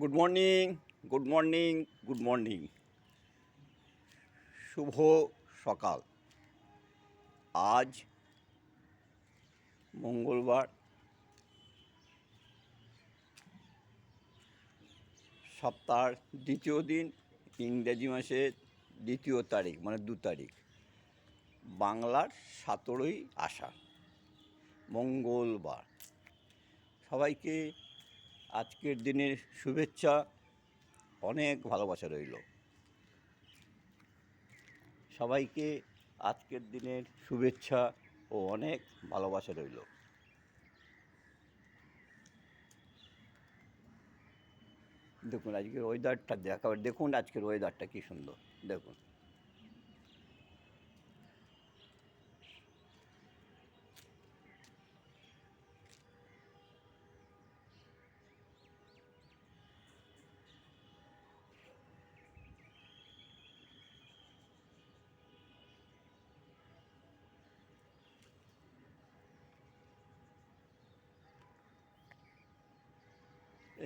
Good morning good morning good morning শুভ সকাল। আজ মঙ্গলবার। সপ্তাহের দ্বিতীয় দিন, ইংরেজি মাসের দ্বিতীয় তারিখ মানে দু তারিখ। বাংলার সতেরোই আষাঢ়। মঙ্গলবার। সবাইকে আজকের দিনের শুভেচ্ছা, অনেক ভালোবাসা রইল। সবাইকে আজকের দিনের শুভেচ্ছা ও অনেক ভালোবাসা রইল। দেখুন, আজকের ওয়েদারটা দেখাবার দেখুন, আজকের ওয়েদারটা কী সুন্দর। দেখুন।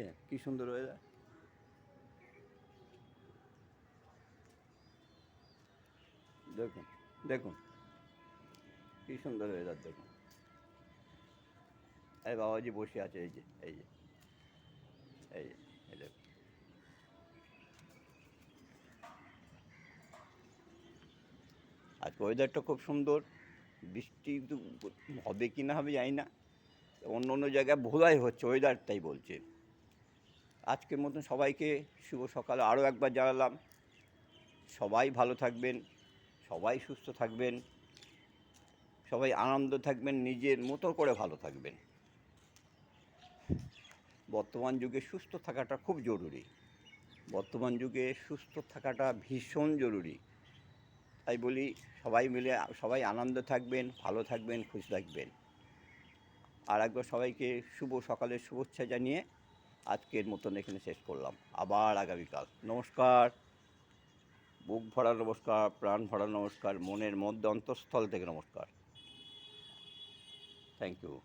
এ, কী সুন্দর ওয়েদার দেখুন দেখুন, কী সুন্দর ওয়েদার দেখুন। এই বাবাজি বসে আছে, এই যে এই যে এই যে, এই দেখুন। আজকে ওয়েদারটা খুব সুন্দর, বৃষ্টি হবে কি না হবে জানি না, অন্য অন্য জায়গায় ভোলাই হচ্ছে ওয়েদারটাই বলছে। আজকের মতন সবাইকে শুভ সকালে। আরও একবার জানালাম, সবাই ভালো থাকবেন, সবাই সুস্থ থাকবেন, সবাই আনন্দ থাকবেন, নিজের মতো করে ভালো থাকবেন। বর্তমান যুগে সুস্থ থাকাটা খুব জরুরি। বর্তমান যুগে সুস্থ থাকাটা ভীষণ জরুরি। তাই বলি, সবাই মিলে, সবাই আনন্দ থাকবেন, ভালো থাকবেন, খুশি থাকবেন। আর একবার সবাইকে শুভ সকালের শুভেচ্ছা জানিয়ে আজকের মতন এখানে শেষ করলাম। আবার আগামীকাল। নমস্কার। বুক ভরা নমস্কার, প্রাণ ভরা নমস্কার, মনের মধ্যে অন্তঃস্থল থেকে নমস্কার। Thank you